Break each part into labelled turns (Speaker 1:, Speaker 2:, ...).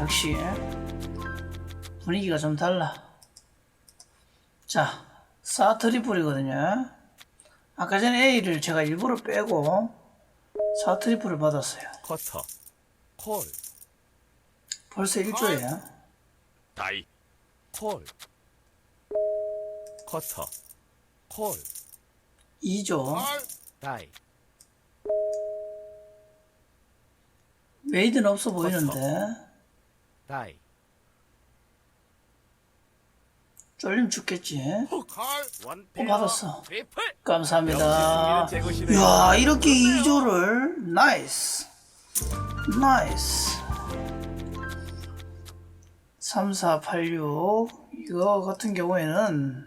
Speaker 1: 역시 분위기가 좀 달라. 자, 사 트리플이거든요. 아까 전에 A를 제가 일부러 빼고 사 트리플을 받았어요.
Speaker 2: 커터 콜
Speaker 1: 벌써 1조예요.
Speaker 2: 다이 콜 커터 콜
Speaker 1: 2조.
Speaker 2: 다이
Speaker 1: 메이드는 없어 보이는데
Speaker 2: 다이.
Speaker 1: 쫄림 죽겠지.
Speaker 2: 원
Speaker 1: 어, 받았어. 감사합니다. 이야 이렇게 2조를. 나이스. 나이스. 3486 이거 같은 경우에는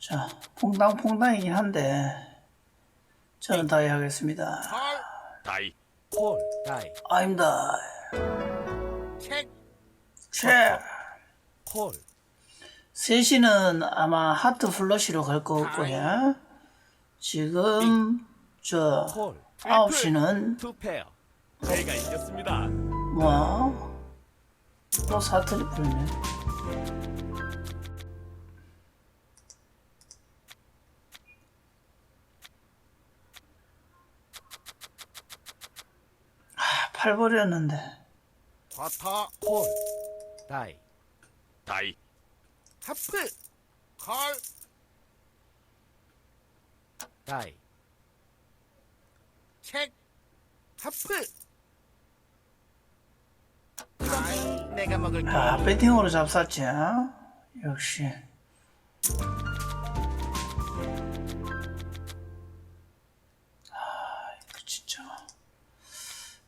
Speaker 1: 자 퐁당퐁당이긴 한데 저는 다이 하겠습니다.
Speaker 2: 다이. 콜 다이.
Speaker 1: 아닙니 다책체
Speaker 2: 콜.
Speaker 1: 셋이는 아마 하트 플러시로 갈 거고요. 지금 저
Speaker 2: 콜.
Speaker 1: 아홉 시는
Speaker 2: 투 페어. 제가 이겼습니다.
Speaker 1: 뭐? 또 사투리 풀네. 아, 팔 버렸는데.
Speaker 2: 과타 콜 다이 다이 하프 콜 다이 책 하프 다이 내가 먹을
Speaker 1: 아, 배팅으로 잡쌌지. 어? 역시. 아, 이거 진짜.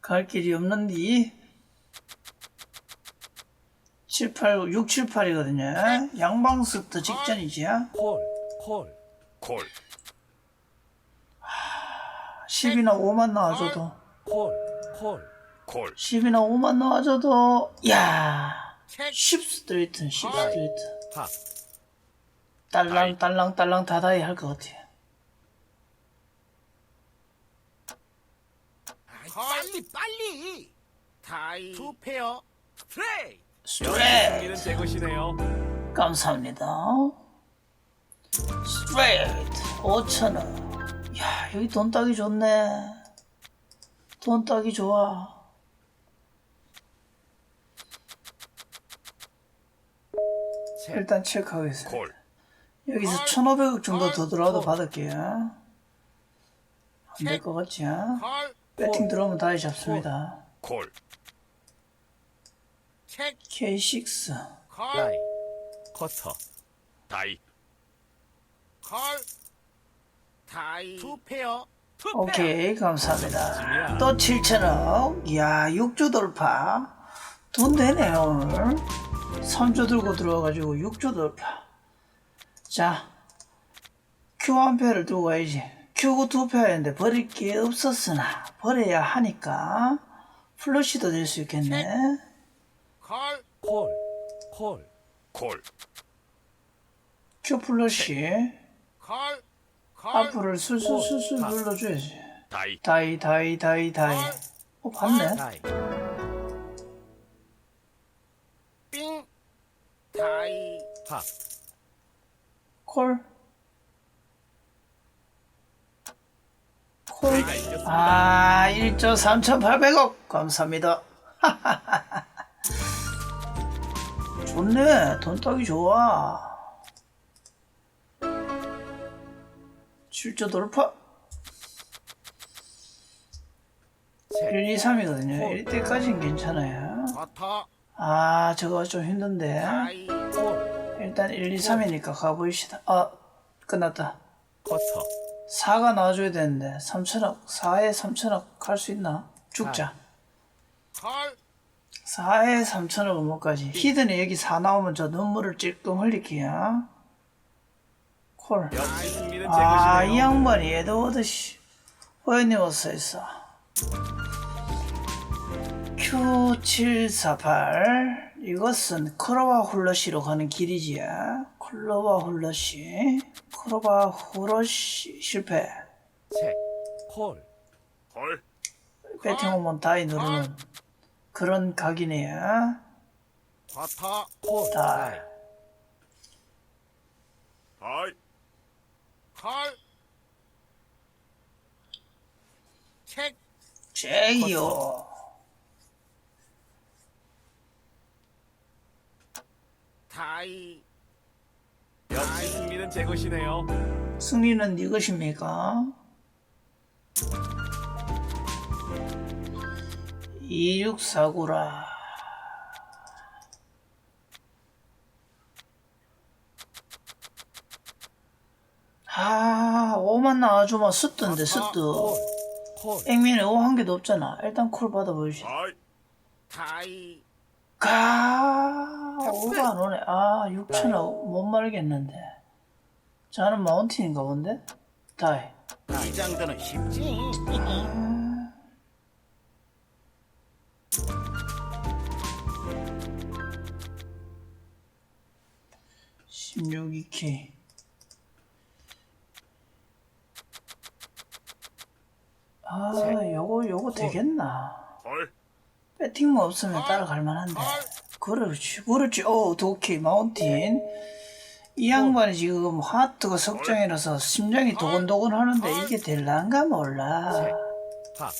Speaker 1: 갈 길이 없는디. 7, 8, 6, 7, 8이거든요. 양방스트 직전이지.
Speaker 2: 콜 콜 콜
Speaker 1: 10이나 5만 나와줘도.
Speaker 2: 콜, 콜, 콜.
Speaker 1: 10이나 5만 나와줘도. 야 10 스트레이트, 10 스트레이트.
Speaker 2: 하,
Speaker 1: 딸랑, 딸랑, 딸랑 다다이 할 것 같아.
Speaker 2: 빨리 빨리. 다이 투 페어 스트레이.
Speaker 1: 스트레이트.
Speaker 2: 승리는 제 것이네요.
Speaker 1: 감사합니다. 스트레이트 5천 원. 야 여기 돈 따기 좋네. 돈 따기 좋아.
Speaker 2: 책,
Speaker 1: 일단 체크하겠습니다.
Speaker 2: 콜,
Speaker 1: 여기서 1,500억 정도 더 들어와도 받을게요. 안 될 것 같지?
Speaker 2: 콜,
Speaker 1: 배팅 들어오면 다시 잡습니다.
Speaker 2: 콜. 책,
Speaker 1: K6.
Speaker 2: 콜. 다이, 커터. 다이. 콜. 다이. 투 페어. 투 페어.
Speaker 1: 오케이, 감사합니다. 또 7천억. 이야, 6조 돌파. 돈 되네, 오늘. 3조 들고 들어와가지고 6조 돌파. 자, Q 한 패를 들고 가야지. Q 두 패였는데 버릴 게 없었으나, 버려야 하니까, 플러시도 될 수 있겠네.
Speaker 2: 콜, 콜, 콜, 콜.
Speaker 1: Q 플러시.
Speaker 2: 콜, 콜.
Speaker 1: 앞으로 술술술술 눌러줘야지.
Speaker 2: 다이.
Speaker 1: 다이, 다이, 다이, 다이. 어, 봤네.
Speaker 2: 다이. 삥. 다이. 하.
Speaker 1: 콜. 콜.
Speaker 2: 이겼습니다.
Speaker 1: 아, 1조 3,800억. 감사합니다. 좋네. 돈 따기 좋아. 7조 돌파. 1, 2, 3이거든요. 이때까지는 괜찮아요.
Speaker 2: 버터.
Speaker 1: 아, 저거 좀 힘든데. 일단 1, 2, 3이니까 가보시다. 아, 끝났다.
Speaker 2: 버터.
Speaker 1: 4가 나와줘야 되는데 3천억 4에 3천억 갈 수 있나? 죽자
Speaker 2: 콜.
Speaker 1: 4에 3천억은 못 가지 히든이 여기 4 나오면 저 눈물을 찔끔 흘릴게요. 콜.
Speaker 2: 역시 승리는 제
Speaker 1: 아, 이
Speaker 2: 것이네요.
Speaker 1: 양반이 에드워드 씨 호연이 왔어 있어. Q748 이것은 크로바 훌러시로 가는 길이지 클로바 훌러시. 크로바 훌러시. 실패.
Speaker 2: 책. 콜. 콜.
Speaker 1: 배팅 오면 다이 누르는 그런 각이네요.
Speaker 2: 버터
Speaker 1: 다이.
Speaker 2: 헐 헐. 책
Speaker 1: 잭이요.
Speaker 2: 다이
Speaker 3: 역시 승리는 제 것이네요.
Speaker 1: 승리는 이것입니까? 2649라. 아, 5만 나와주면 스뜨.
Speaker 3: 콜.
Speaker 1: 액면에 5 한 개도 없잖아. 일단 콜
Speaker 2: 다이
Speaker 1: 가, 5가 안 오네. 아, 6천원 못 말겠는데. 저는 마운틴인가 본데? 다이.
Speaker 2: 이 정도는 쉽지.
Speaker 1: 16EK. 아, 요거, 요거 되겠나?
Speaker 2: 헐
Speaker 1: 배팅만 없으면 따라갈 만한데. 그렇지, 그렇지. 어, 오케이, 마운틴. 이 양반이 지금 하트가 석장이라서 심장이 도곤도곤 하는데 이게 될란가 몰라.
Speaker 3: 파.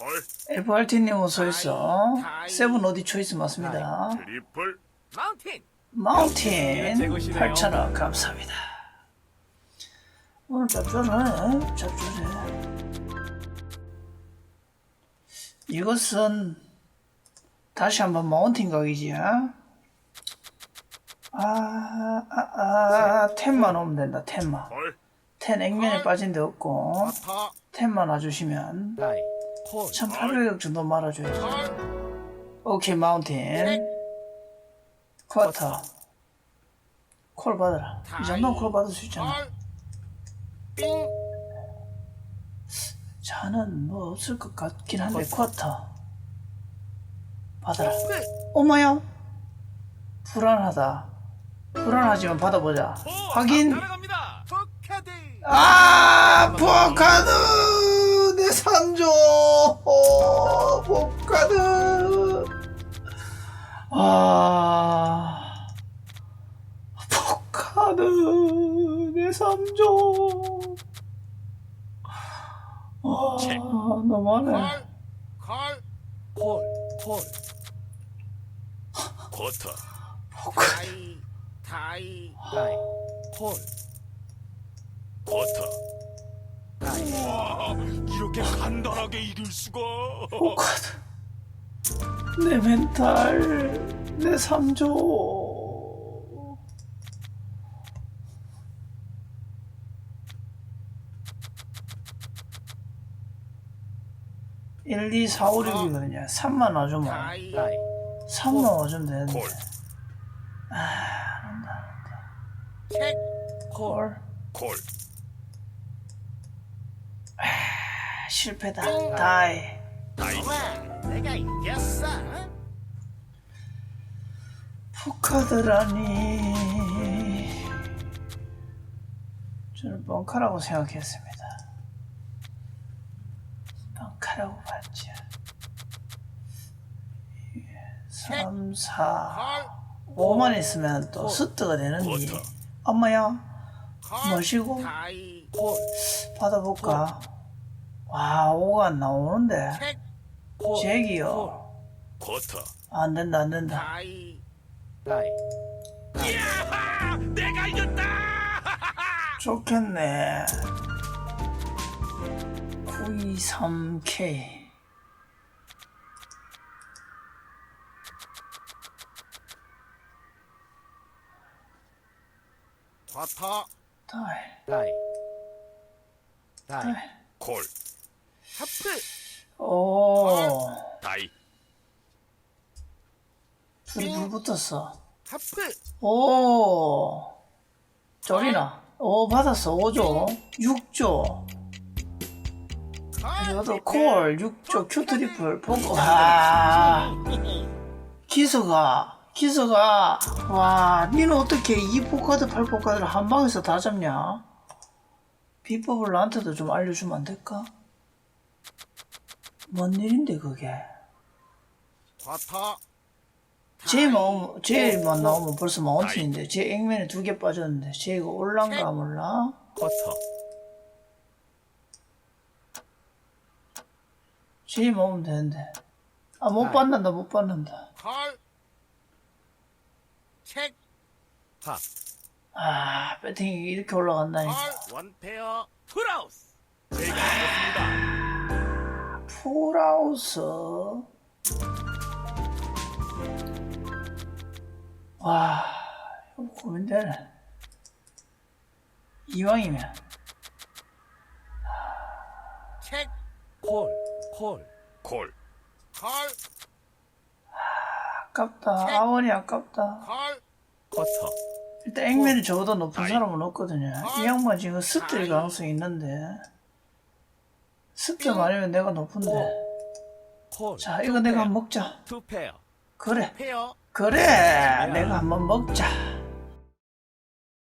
Speaker 2: 헐
Speaker 1: FRT님 어서 있어. 세븐 어디 초이스 맞습니다.
Speaker 2: 트리플
Speaker 3: 마운틴.
Speaker 1: 마운틴
Speaker 3: 것이네요.
Speaker 1: 8,000원 감사합니다. 오늘 짭짤하네. 짭짤해. 이것은 다시 한번 마운틴 각이지. 아, 아, 아, 텐만 오면 된다. 텐만. 헐텐 액면에 빠진 데 없고 텐만 와주시면
Speaker 3: 다이. 콜.
Speaker 1: 1,800억 정도 말아줘야지.
Speaker 2: 헐
Speaker 1: 오케이 마운틴 쿼터 콜 받아라. 이 정도는 콜 받을 수 있잖아. 자는 뭐 없을 것 같긴 한데 쿼터 받아라.
Speaker 2: 끝
Speaker 1: 어머야. 불안하다. 불안하지만 받아보자. 확인. 아 포카드. 내 산조! 어, 포카드 아 포카드 내 산조 아 너무하네
Speaker 2: 헐헐
Speaker 3: 콜. 콜.
Speaker 2: 버터 다이 다이
Speaker 3: 다이. 콜.
Speaker 2: 버터
Speaker 3: 다이.
Speaker 2: 이렇게 간단하게 이길 수가
Speaker 1: 포카드 내 멘탈 내 삼조 1, 2, 4, 5, 6이거든요. 3만 와주면
Speaker 2: 다이
Speaker 3: 다이.
Speaker 1: 3만 와주면 되는데
Speaker 2: 콜
Speaker 3: 책.
Speaker 2: 콜콜
Speaker 1: 아, 실패다 다이
Speaker 2: 다이 내가 이겼어.
Speaker 1: 포카드라니. 저는 뻥카라고 생각했습니다. 뻥카라고 봤죠. 3,
Speaker 2: 4헐
Speaker 1: 5만 있으면 또 스트가 되는데. 엄마야
Speaker 2: 다이.
Speaker 3: 콜.
Speaker 1: 받아볼까? 와 5가 안 나오는데. 잭이요.
Speaker 2: 버터.
Speaker 1: 안 된다 안 된다.
Speaker 2: 다이.
Speaker 3: 다이.
Speaker 2: 야하! 내가 이겼다!
Speaker 1: 좋겠네. 923K
Speaker 2: 버터
Speaker 1: 다이.
Speaker 3: 다이. 다이.
Speaker 1: 다이.
Speaker 2: 콜.
Speaker 3: 하프.
Speaker 1: 오
Speaker 2: 다이.
Speaker 1: 둘이 불 붙었어.
Speaker 2: 하프.
Speaker 1: 오. 저리나. 오 받았어. 5조. 6조. 저도 콜 6조 큐 트리플 포커 아 기수가 기수가 와 니는 어떻게 2포카드 8포카드를 한 방에서 다 잡냐? 비법을 나한테도 좀 알려주면 안 될까? 뭔 일인데 그게?
Speaker 2: 버터
Speaker 1: 제만 나오면 제만 나오면 벌써 마운틴인데 제 액면에 두 개 빠졌는데 제가 올란가 몰라?
Speaker 3: 버터
Speaker 1: 제 먹으면 되는데. 아 못. 받는다 못 받는다.
Speaker 2: 콜 체크
Speaker 1: 팝아 배팅이 이렇게 올라간다니까.
Speaker 2: 콜 원페어.
Speaker 3: 풀하우스.
Speaker 2: 제가 이겼습니다
Speaker 1: 풀하우스. 와 이거 고민되네. 이왕이면.
Speaker 2: 체크
Speaker 3: 콜콜.
Speaker 2: 콜. 콜,
Speaker 1: 아깝다. 아원이 아깝다.
Speaker 2: 콜,
Speaker 3: 버터.
Speaker 1: 일단 액면이 저보다 높은 사람은 없거든요. 이 양반 지금 습될 가능성이 있는데 습점 아니면 내가 높은데. 콜자 이거 내가 한번 먹자.
Speaker 3: 투 페어.
Speaker 1: 그래.
Speaker 2: 페어.
Speaker 1: 그래. 내가 한번 먹자